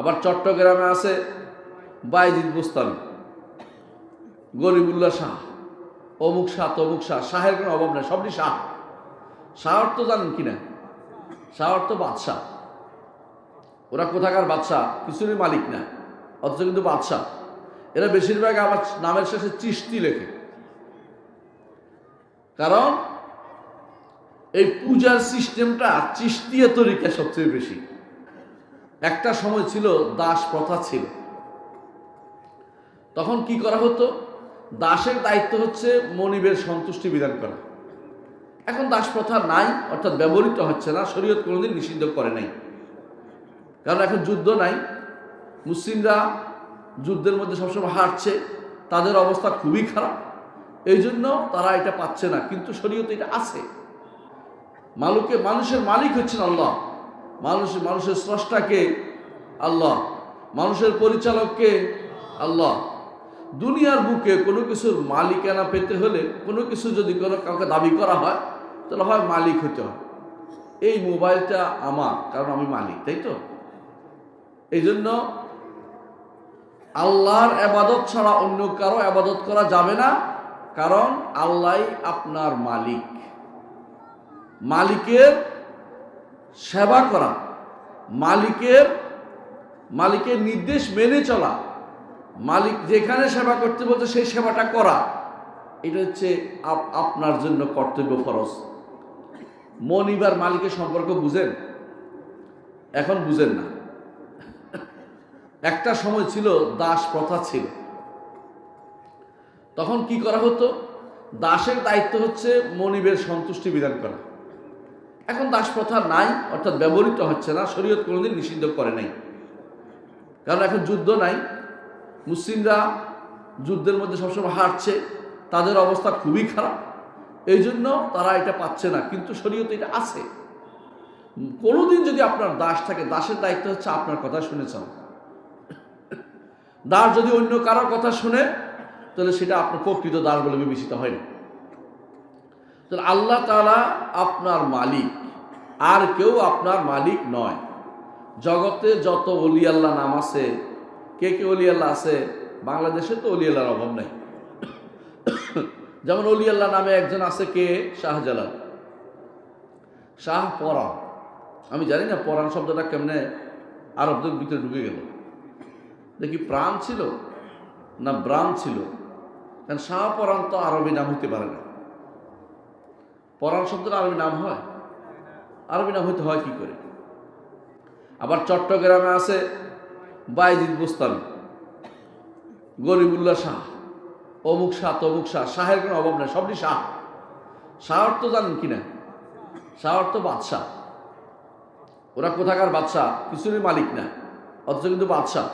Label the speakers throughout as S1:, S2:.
S1: আবার চট্টগ্রামে আছে বাইজিদ বুস্তামি, গরিবুল্লাহ শাহ, অমুক শাহ, তমুক শাহ, শাহের কোনো অভাব নেই সবটি শাহ। শাহ অর্থ জানেন কিনা শাহ অর্থ বাদশাহ। ওরা কোথাকার বাদশাহ? কিছুরই মালিক না, অথচ কিন্তু বাদশাহ। এরা বেশিরভাগ আমার নামের শেষে চিষ্টি লেখে। কারণ এই পূজার সিস্টেমটা চিস্তিয়া তরিকা সবচেয়ে বেশি। একটা সময় ছিল দাস প্রথা ছিল। তখন কি করা হতো? দাসের দায়িত্ব হচ্ছে মনিবের সন্তুষ্টি বিধান করা। এখন দাস প্রথা নাই, অর্থাৎ ব্যবহৃত হচ্ছে না, শরীয়ত কোনোদিন নিষিদ্ধ করে নাই। কারণ এখন যুদ্ধ নাই, মুসলিমরা যুদ্ধের মধ্যে সবসময় হারছে, তাদের অবস্থা খুবই খারাপ, এই জন্য তারা এটা পাচ্ছে না, কিন্তু শরীয়ত এটা আছে। মালুকে, মানুষের মালিক হচ্ছেন আল্লাহ। মানুষ মানুষের স্রষ্টাকে আল্লাহ, মানুষের পরিচালককে আল্লাহ। দুনিয়ার বুকে কোনো কিছুর মালিকানা পেতে হলে, কোনো কিছু যদি কোনো কাউকে দাবি করা হয়, তাহলে হয় মালিক হতে হয় এই মোবাইলটা আমার, কারণ আমি মালিক, তাই তো? এই জন্য আল্লাহর আবাদত ছাড়া অন্য কারও আবাদত করা যাবে না, কারণ আল্লাহ আপনার মালিক। মালিকের সেবা করা, মালিকের মালিকের নির্দেশ মেনে চলা, মালিক যেখানে সেবা করতে বলতে সেই সেবাটা করা, এটা হচ্ছে আপ- আপনার জন্য কর্তব্য ফরজ। মনিবার মালিকের সম্পর্ক বুঝেন? এখন বুঝেন না। একটা সময় ছিল, দাস প্রথা ছিল। তখন কি করা হতো? দাসের দায়িত্ব হচ্ছে মনিবের সন্তুষ্টি বিধান করা। এখন দাস প্রথা নাই, অর্থাৎ ব্যবহৃত হচ্ছে না, শরীয়ত কোনোদিন নিষিদ্ধ করে নাই। কারণ এখন যুদ্ধ নাই, মুসলিমরা যুদ্ধের মধ্যে সবসময় হারছে, তাদের অবস্থা খুবই খারাপ এই জন্য তারা এটা পাচ্ছে না, কিন্তু শরীয়ত এটা আছে। কোনোদিন যদি আপনার দাস থাকে, দাসের দায়িত্ব হচ্ছে আপনার কথা শুনেছেন দাস যদি অন্য কারোর কথা শুনে, তাহলে সেটা আপনার প্রকৃত দাস বলে বিবেচিত হয় না। তাহলে আল্লাহ তালা আপনার মালিক। আর কেউ আপনার মালিক নয়। জগতে যত অলি আল্লাহ নাম আছে, কে কে অলি আল্লাহ আছে, বাংলাদেশে তো অলি আল্লাহর অভাব নাই। যেমন অলি আল্লাহ নামে একজন আছে কে? শাহজালাল। শাহ পরাণ আমি জানি না পরাণ শব্দটা কেমনে আরবদের ভিতরে ঢুকে গেল। দেখি প্রাণ ছিল না ব্রাণ ছিল? কারণ শাহ পরাণ তো আরবি নাম হইতে পারে না। পরাণ শব্দটা আরবি নাম হয়। আরবি নাম হইতে হয় কি করে? আবার চট্টগ্রামে আছে বাইজিদ বুস্তামি, গরিবুল্লাহ শাহ, অমুক শাহ, তমুক শাহ, শাহের কোনো অভাব নেই সবটি শাহ। শাহ অর্থ জানেন কিনা? শাহ অর্থ বাদশাহ। ওরা কোথাকার বাদশাহ? কিছুরই মালিক না, অথচ কিন্তু বাদশাহ।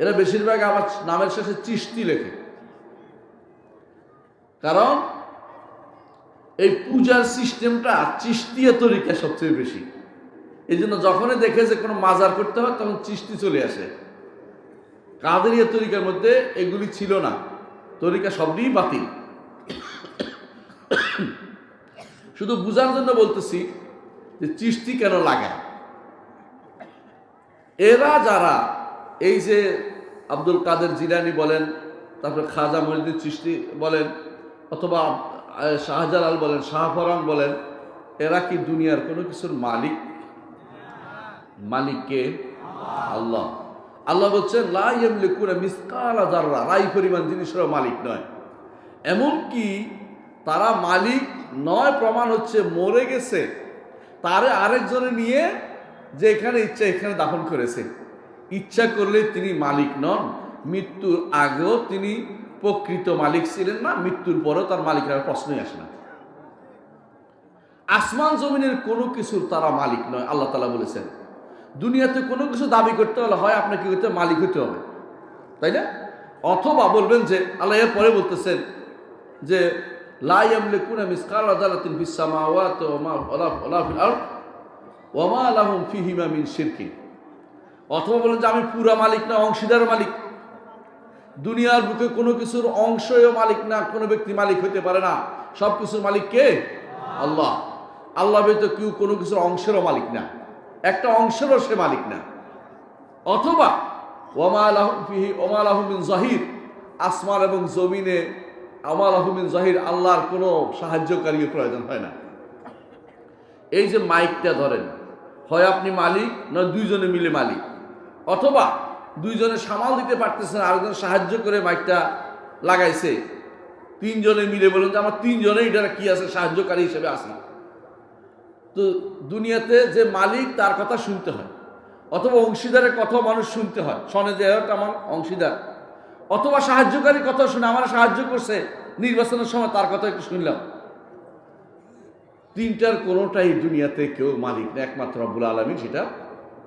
S1: এরা বেশিরভাগ আমার নামের শেষে চিস্তি লেখে। কারণ এই পূজার সিস্টেমটা চিস্তিয়া তরিকা সবচেয়ে বেশি। এই জন্য যখনই দেখে যে কোনো মাজার করতে হয়, তখন চিস্তি চলে আসে। কাদেরিয়া তরিকার মধ্যে এগুলি ছিল না। তরিকা সবই বাতিল। শুধু বুঝার জন্য বলতেছি যে চিস্তি কেন লাগায়? এরা যারা এই যে আব্দুল কাদের জিলানি বলেন, তারপরে খাজা মহিউদ্দিন চিস্তি বলেন, অথবা শাহজালাল বলেন, শাহফরান বলেন, এরা কি দুনিয়ার কোনো কিছুর মালিক? মালিককে আল্লাহ। আল্লাহ বলছেন জাররা রাই পরিমাণ জিনিসেরও মালিক নয়। এমনকি তারা মালিক নয়, প্রমাণ হচ্ছে মরে গেছে। তারে আরেকজনে নিয়ে যে এখানে ইচ্ছা, এখানে দাফন করেছে। ইচ্ছা করলে তিনি মালিক নন। মৃত্যুর আগেও তিনি প্রকৃত মালিক ছিলেন না, মৃত্যুর পরেও তার মালিকের প্রশ্নই আসে না। আসমান জমিনের কোনো কিছুর তারা মালিক নয়, আল্লাহ তালা বলেছেন। দুনিয়াতে কোনো কিছু দাবি করতে হলে হয় আপনাকে হতে মালিক হতে হবে। তাই না? অথবা বলবেন যে, আল্লাহ এর পরে বলতেছেন যে আদালাতিন ফিস সামাওয়াতি ওয়া মা ওয়ালা ওয়ালা ফিল আরদ ওয়া মা লাহুম ফিহিমা মিন শিরকিন। অথবা বলেন যে, আমি পুরা মালিক না অংশীদার মালিক। দুনিয়ার বুকে কোনো কিছুর অংশও মালিক না, কোনো ব্যক্তি মালিক হতে পারে না। সব কিছুর মালিক কে? আল্লাহ। আল্লাহ ব্যতীত কেউ কোনো কিছুর অংশেরও মালিক না। একটা অংশেরও সে মালিক না। অথবা ওমাল আহমিহি ওমাল আহমিন জাহির, আসমান এবং জমিনে আমাল আহমিন জাহির আল্লাহর কোনো সাহায্যকারী প্রয়োজন হয় না। এই যে মাইকটা ধরেন, হয় আপনি মালিক নয় দুইজনে মিলে মালিক? অথবা দুইজনে সামাল দিতে পারতেছে না, আরেকজন সাহায্য করে মাইকটা লাগাইছে। তিনজনে মিলে বলুন যে, আমার তিনজনে এটা কি আছে? সাহায্যকারী হিসেবে আসি তো দুনিয়াতে যে মালিক, তার কথা শুনতে হয়। অথবা অংশীদারের কথা মানুষ শুনতে হয়। শোনে যে আমার অংশীদার। অথবা সাহায্যকারী কথা শুনে, আমার সাহায্য করছে। নির্বাচনের সময় তার কথা একটু শুনলাম। তিনটার কোনোটাই দুনিয়াতে কেউ মালিক না, একমাত্র রব্বুল আলমী সেটা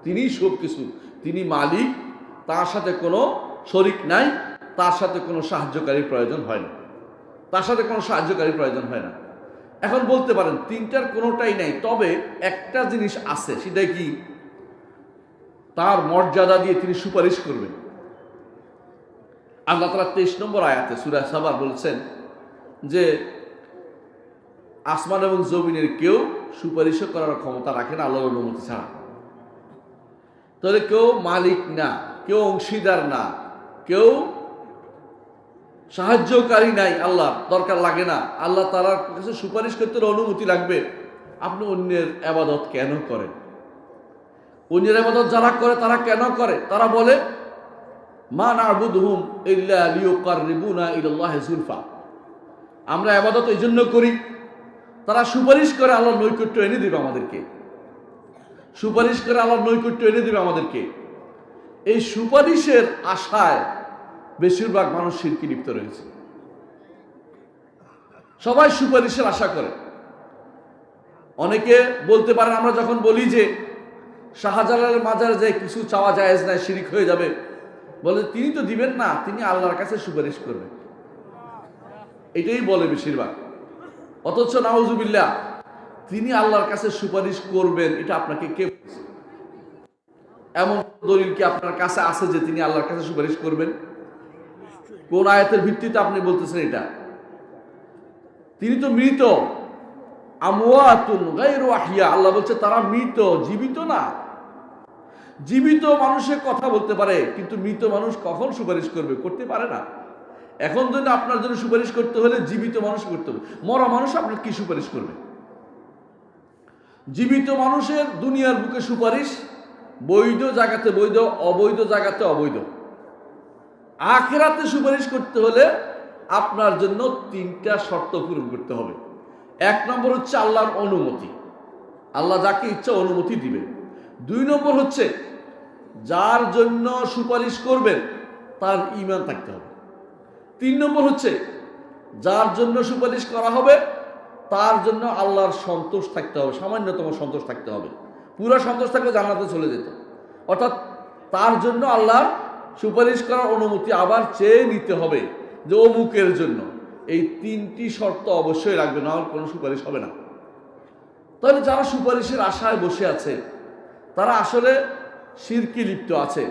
S1: তিনিই সব কিছু তিনি মালিক তার সাথে কোনো শরিক নাই, তার সাথে কোনো সাহায্যকারী প্রয়োজন হয় না। তার সাথে কোনো সাহায্যকারী প্রয়োজন হয় না। এখন বলতে পারেন, তিনটার কোনোটাই নাই, তবে একটা জিনিস আছে, সেটা কি? তার মর্যাদা দিয়ে তিনি সুপারিশ করবেন। আল্লাহ তালা তেইশ নম্বর আয়াতে সুরা সাবার বলছেন যে, আসমান এবং জমিনের কেউ সুপারিশ করার ক্ষমতা রাখে না আল্লাহর অনুমতি ছাড়া। তাহলে কেউ মালিক না। কেউ অংশীদার না, কেউ সাহায্যকারী নাই আল্লাহ, দরকার লাগে না। আল্লাহ তালার কাছে সুপারিশ করতে অনুমতি লাগবে। আপনি অন্যের আবাদত কেন করেন? অন্যের আবাদত যারা করে, তারা কেন করে? তারা বলে, মা নাবুদহুম ইল্লা লিয়ুকাররিবুনা ইলাল্লাহি যুলফা আমরা আবাদত এই জন্য করি, তারা সুপারিশ করে আল্লাহর নৈকট্য এনে দিবে আমাদেরকে। সুপারিশ করে আল্লাহর নৈকট্য এনে দিবে আমাদেরকে। এই সুপারিশের আশায় বেশিরভাগ মানুষ শিরকি লিপ্ত রয়েছে। সবাই সুপারিশের আশা করে। অনেকে বলতে পারেন, আমরা যখন বলি যে শাহজালালের মাজারে যে কিছু চাওয়া জায়েজ নাই, শিরিক হয়ে যাবে, বলে তিনি তো দিবেন না, তিনি আল্লাহর কাছে সুপারিশ করবেন। এটাই বলে বেশিরভাগ। অথচ নাউজুবিল্লাহ, তিনি আল্লাহর কাছে সুপারিশ করবেন, এটা আপনাকে কে? এমন দলিল কি আপনার কাছে আছে যে তিনি আল্লাহর কাছে সুপারিশ করবেন? কোন আয়াতের ভিত্তিতে আপনি বলতেছেন এটা? তিনি তো মৃত। আল্লাহ বলছে, তারা মৃত, জীবিত না। জীবিত মানুষের কথা বলতে পারে, কিন্তু মৃত মানুষ কখন সুপারিশ করবে? করতে পারে না। এখন যদি আপনার জন্য সুপারিশ করতে হলে জীবিত মানুষ করতে হবে। মরা মানুষ আপনার কি সুপারিশ করবে? জীবিত মানুষের দুনিয়ার বুকে সুপারিশ বৈধ জায়গাতে বৈধ, অবৈধ জায়গাতে অবৈধ। আখেরাতে সুপারিশ করতে হলে আপনার জন্য তিনটা শর্ত পূরণ করতে হবে। এক নম্বর হচ্ছে আল্লাহর অনুমতি। আল্লাহ যাকে ইচ্ছা অনুমতি দিবে দুই নম্বর হচ্ছে যার জন্য সুপারিশ করবেন, তার ইমান থাকতে হবে। তিন নম্বর হচ্ছে যার জন্য সুপারিশ করা হবে, তার জন্য আল্লাহর সন্তোষ থাকতে হবে, সামান্যতম সন্তোষ থাকতে হবে। পুরো সন্তোষ থাকলে জান্নাতে চলে যেত। অর্থাৎ তার জন্য আল্লাহর সুপারিশ করার অনুমতি আবার চেয়ে নিতে হবে যে অমুকের জন্য। এই তিনটি শর্ত অবশ্যই রাখবে, না আর কোনো সুপারিশ হবে না। তাহলে যারা সুপারিশের আশায় বসে আছে, তারা আসলে শিরকি লিপ্ত আছে।